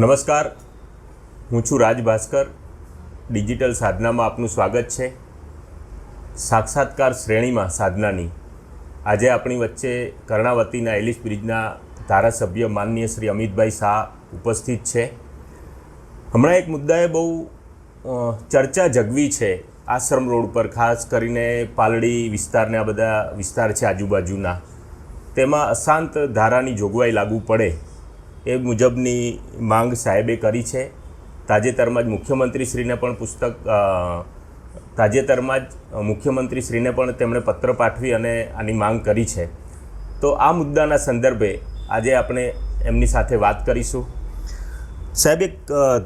નમસ્કાર. હું છું રાજ ભાસ્કર. ડિજિટલ સાધનામાં આપનું સ્વાગત છે. સાક્ષાત્કાર શ્રેણીમાં સાધનાની. આજે આપણી વચ્ચે કર્ણાવતીના એલિસ બ્રિજના ધારાસભ્ય માનનીય શ્રી અમિતભાઈ શાહ ઉપસ્થિત છે. હમણાં એક મુદ્દાએ બહુ ચર્ચા જગવી છે. આશ્રમ રોડ પર ખાસ કરીને પાલડી વિસ્તારને બધા વિસ્તાર છે આજુબાજુના. તેમાં અશાંત ધારાની જોગવાઈ લાગુ પડે. એ મુજબની માંગ સાહેબે કરી છે. તાજેતરમાં જ મુખ્યમંત્રીશ્રીને પણ પુસ્તક તાજેતરમાં જ મુખ્યમંત્રીશ્રીને પણ તેમણે પત્ર પાઠવી અને આની માંગ કરી છે. તો આ મુદ્દાના સંદર્ભે આજે આપણે એમની સાથે વાત કરીશું. સાહેબ, એક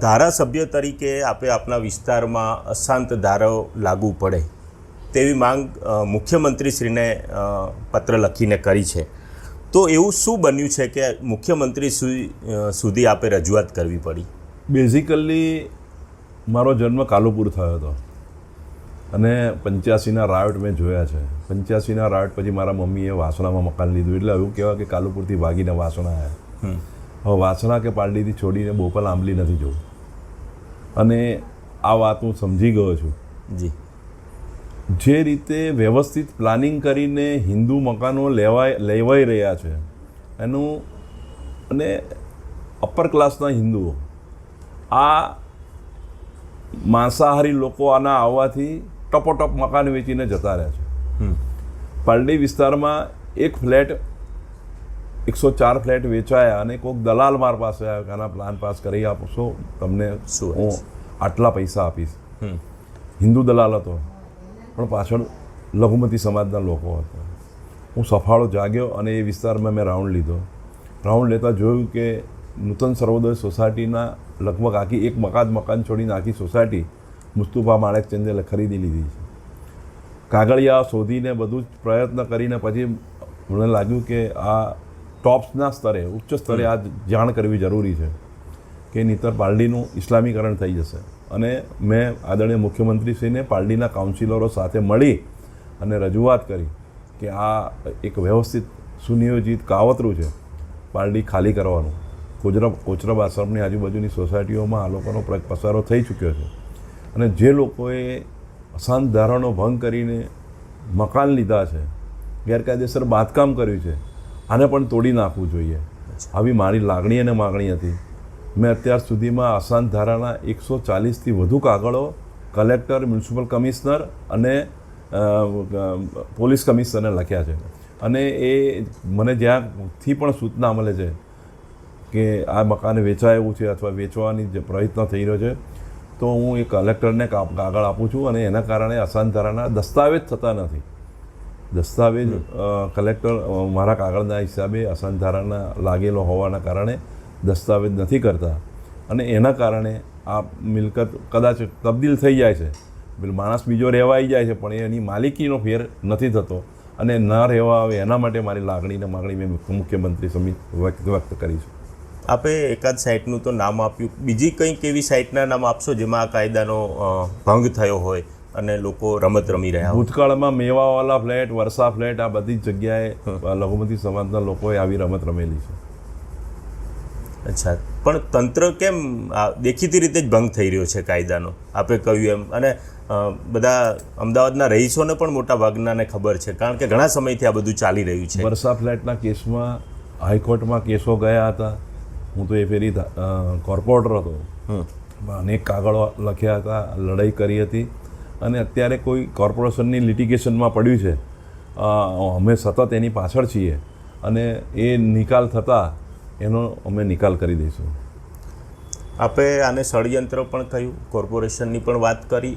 ધારાસભ્ય તરીકે આપે આપણા વિસ્તારમાં અશાંત ધારો લાગુ પડે તેવી માંગ મુખ્યમંત્રીશ્રીને પત્ર લખીને કરી છે. તો એવું શું બન્યું છે કે મુખ્યમંત્રી સુધી આપે રજૂઆત કરવી પડી? બેઝિકલી મારો જન્મ કાલુપુર થયો હતો. અને પંચ્યાસીના રાયટ મેં જોયા છે. પંચ્યાસીના રાયટ પછી મારા મમ્મીએ વાસણામાં મકાન લીધું. એટલે એવું કહેવાય કે કાલુપુરથી ભાગીને વાસણા આવ્યા હવે વાસણા કે પાલડીથી છોડીને બોપલ આંબલી નથી જવું. અને આ વાત હું સમજી ગયો છું. જી. જે રીતે વ્યવસ્થિત પ્લાનિંગ કરીને હિન્દુ મકાનો લેવાય લેવાઈ રહ્યા છે એનું અને અપર ક્લાસના હિન્દુઓ આ માંસાહારી લોકો આના આવવાથી ટપોટપ મકાન વેચીને જતા રહ્યા છે. પાલડી વિસ્તારમાં એક ફ્લેટ એકસો ચાર ફ્લેટ વેચાયા અને કોઈક દલાલ માર પાસે આવ્યો કે આના પ્લાન પાસ કરી આપશો તમને હું આટલા પૈસા આપીશ. હમ. હિન્દુ દલાલ હતો. પણ પાછળ લઘુમતી સમાજના લોકો હતા. હું સફાળો જાગ્યો અને એ વિસ્તારમાં મેં રાઉન્ડ લીધો. રાઉન્ડ લેતા જોયું કે નૂતન સર્વોદય સોસાયટીના લગભગ આખી એક મકાન મકાન છોડીને આખી સોસાયટી મુસ્તુફા માણેકચંદે ખરીદી લીધી છે. કાગળિયા શોધીને બધું જ પ્રયત્ન કરીને પછી મને લાગ્યું કે આ ટોપ્સના સ્તરે, ઉચ્ચ સ્તરે આ જાણ કરવી જરૂરી છે કે નીતર પાલડીનું ઇસ્લામીકરણ થઈ જશે. અને મેં આદરણીય મુખ્યમંત્રીશ્રીને પાલડીના કાઉન્સિલરો સાથે મળી અને રજૂઆત કરી કે આ એક વ્યવસ્થિત સુનિયોજિત કાવતરું છે પાલડી ખાલી કરવાનું. કોચરબ કોચરબ આશ્રમની આજુબાજુની સોસાયટીઓમાં આ લોકોનો પસારો થઈ ચૂક્યો છે. અને જે લોકોએ અશાંત ધારાનો ભંગ કરીને મકાન લીધા છે ગેરકાયદેસર બાંધકામ કર્યું છે આને પણ તોડી નાખવું જોઈએ. આવી મારી લાગણી અને માગણી હતી. મેં અત્યાર સુધીમાં આસાન ધારાના એકસો ચાલીસથી વધુ કાગળો કલેક્ટર, મ્યુનિસિપલ કમિશનર અને પોલીસ કમિશનરને લખ્યા છે. અને એ મને જ્યાંથી પણ સૂચના મળે છે કે આ મકાન વેચાય એવું છે અથવા વેચવાની જે પ્રયત્ન થઈ રહ્યો છે, તો હું એ કલેક્ટરને કાગળ આપું છું અને એના કારણે અશાંત ધારાના દસ્તાવેજ થતા નથી. દસ્તાવેજ કલેક્ટર મારા કાગળના હિસાબે અશાંત ધારાના લાગેલો હોવાના કારણે દસ્તાવેજ નથી કરતા. અને એના કારણે આ મિલકત કદાચ તબદીલ થઈ જાય છે. માણસ બીજો રહેવા આવી જાય છે પણ એની માલિકીનો ફેર નથી થતો. અને ન રહેવા આવે એના માટે મારી લાગણીને માગણી મેં મુખ્યમંત્રી સમિત વ્યક્ત કરી છે. આપે એકાદ સાઇટનું તો નામ આપ્યું. બીજી કંઈક એવી સાઇટના નામ આપશો જેમાં આ કાયદાનો ભંગ થયો હોય અને લોકો રમત રમી રહ્યા હોય? ભૂતકાળમાં મેવાવાલા ફ્લેટ વર્ષા ફ્લેટ આ બધી જ જગ્યાએ લઘુમતી સમાજના લોકોએ આવી રમત રમેલી છે. અચ્છા. પણ તંત્ર કેમ આ દેખીતી રીતે જ ભંગ થઈ રહ્યો છે કાયદાનો? આપે કહ્યું એમ. અને બધા અમદાવાદના રહીશોને પણ મોટા ભાગનાને ખબર છે. કારણ કે ઘણા સમયથી આ બધું ચાલી રહ્યું છે. વર્ષા ફ્લેટના કેસમાં હાઈકોર્ટમાં કેસો ગયા હતા. હું તો એ ફેરી કોર્પોરેટર હતો. અનેક કાગળો લખ્યા હતા લડાઈ કરી હતી. અને અત્યારે કોઈ કોર્પોરેશનની લિટિગેશનમાં પડ્યું છે. અમે સતત એની પાછળ છીએ. અને એ નિકાલ થતાં એનો અમે નિકાલ કરી દઈશું. આપે આને ષડયંત્ર પણ કહ્યું કોર્પોરેશનની પણ વાત કરી.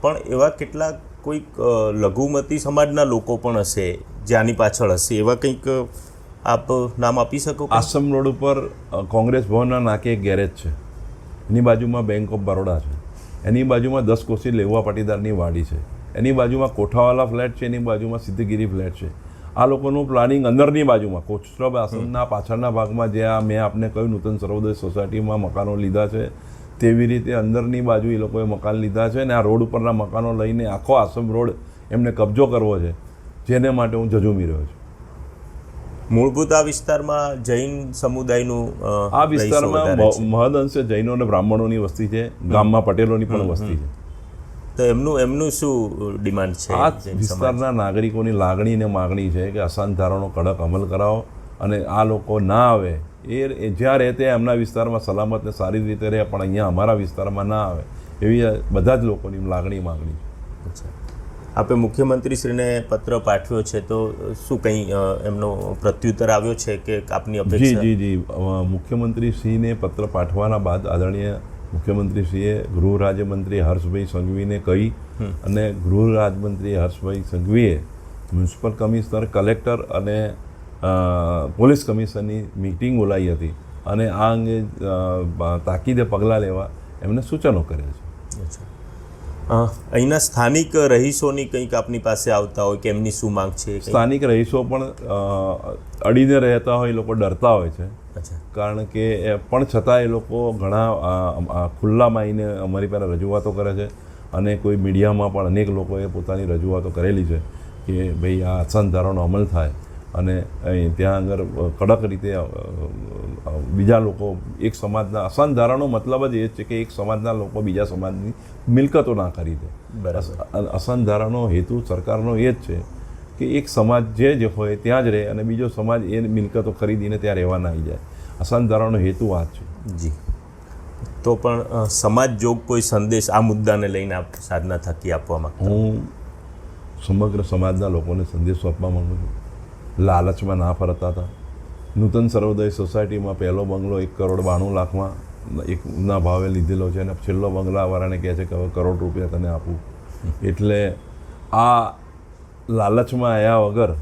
પણ એવા કેટલાક કોઈક લઘુમતી સમાજના લોકો પણ હશે જે આની પાછળ હશે. એવા કંઈક આપ નામ આપી શકો આસમ રોડ ઉપર કોંગ્રેસ ભવનના નાકે એક ગેરેજ છે. એની બાજુમાં બેંક ઓફ બરોડા છે. એની બાજુમાં દસ કોશી લેવા પાટીદારની વાડી છે. એની બાજુમાં કોઠાવાલા ફ્લેટ છે એની બાજુમાં સિદ્ધગીરી ફ્લેટ છે. આ લોકોનું પ્લાનિંગ અંદરની બાજુમાં. કોચરબ આસનના પાછળના ભાગમાં જે આ મેં આપને કહ્યું નૂતન સર્વોદય સોસાયટીમાં મકાનો લીધા છે તેવી રીતે અંદરની બાજુ એ લોકોએ મકાન લીધા છે અને આ રોડ ઉપરના મકાનો લઈને આખો આશ્રમ રોડ એમને કબજો કરવો છે જેને માટે હું જજુમી રહ્યો છું. મૂળભૂત આ વિસ્તારમાં જૈન સમુદાયનું આ વિસ્તારમાં મહદ અંશે જૈનો અને બ્રાહ્મણોની વસ્તી છે ગામમાં પટેલોની પણ વસ્તી છે. તો એમનું એમનું શું ડિમાન્ડ છે આ વિસ્તારના નાગરિકોની લાગણી અને માગણી છે કે અશાંત ધારાનો કડક અમલ કરાવો અને આ લોકો ના આવે. એ જ્યાં રહે ત્યાં એમના વિસ્તારમાં સલામત ને સારી રીતે રહે પણ અહીંયા અમારા વિસ્તારમાં ના આવે. એવી બધા જ લોકોની લાગણી માગણી છે. અચ્છા. આપે મુખ્યમંત્રીશ્રીને પત્ર પાઠવ્યો છે તો શું કંઈ એમનો પ્રત્યુત્તર આવ્યો છે કે આપની જી અપેક્ષા? જી જી. અ, મુખ્યમંત્રીશ્રીને પત્ર પાઠવાના બાદ આદરણીય મુખ્યમંત્રીશ્રીએ ગૃહ રાજ્યમંત્રી હર્ષભાઈ સંઘવીને કહી અને ગૃહ રાજ્યમંત્રી હર્ષભાઈ સંઘવીએ મ્યુનિસિપલ કમિશનર કલેક્ટર અને પોલીસ કમિશનરની મિટિંગ બોલાવી હતી અને આ અંગે તાકીદે પગલાં લેવા એમને સૂચનો કર્યા છે. અહીંના સ્થાનિક રહીશોની કંઈક આપની પાસે આવતા હોય કે એમની શું માંગ છે? સ્થાનિક રહીશો પણ અડીને રહેતા હોય એ લોકો ડરતા હોય છે. કારણ કે પણ છતાં એ લોકો ઘણા ખુલ્લામાં આવીને અમારી પાસે રજૂઆતો કરે છે અને કોઈ મીડિયામાં પણ અનેક લોકોએ પોતાની રજૂઆતો કરેલી છે કે ભાઈ આ અસંત ધારાનો અમલ થાય અને ત્યાં આગળ કડક રીતે બીજા લોકો એક સમાજના અસંત ધારાનો મતલબ જ એ જ છે કે એક સમાજના લોકો બીજા સમાજની મિલકતો ના ખરીદે. બરાબર. અસંત ધારાનો હેતુ સરકારનો એ જ છે કે એક સમાજ જે જ હોય ત્યાં જ રહે અને બીજો સમાજ એ મિલકતો ખરીદીને ત્યાં રહેવા ના આવી જાય. અસંત ધારાનો હેતુ આ છે. જી. તો પણ સમાજ જોગ કોઈ સંદેશ આ મુદ્દાને લઈને આપ સાધના થકી આપવા માંગતા હું? સમગ્ર સમાજના લોકોને સંદેશો આપવા માગું છું. લાલચમાં ના ફરતા હતા. નૂતન સર્વોદય સોસાયટીમાં પહેલો બંગલો એક કરોડ બાણું લાખમાં એકના ભાવે લીધેલો છે અને છેલ્લો બંગલાવાળાને કહે છે કે હવે કરોડ રૂપિયા તને આપું. એટલે આ લાલચમાં આવ્યા વગર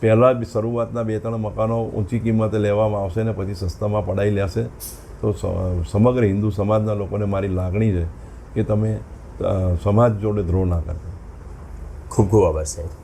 પહેલાં બી શરૂઆતના બે ત્રણ મકાનો ઊંચી કિંમતે લેવામાં આવશે ને પછી સસ્તામાં પડાઈ લેશે. તો સમગ્ર હિન્દુ સમાજના લોકોને મારી લાગણી છે કે તમે સમાજ જોડે દ્રોહ ના કરતા. ખૂબ ખૂબ આભાર સાહેબ.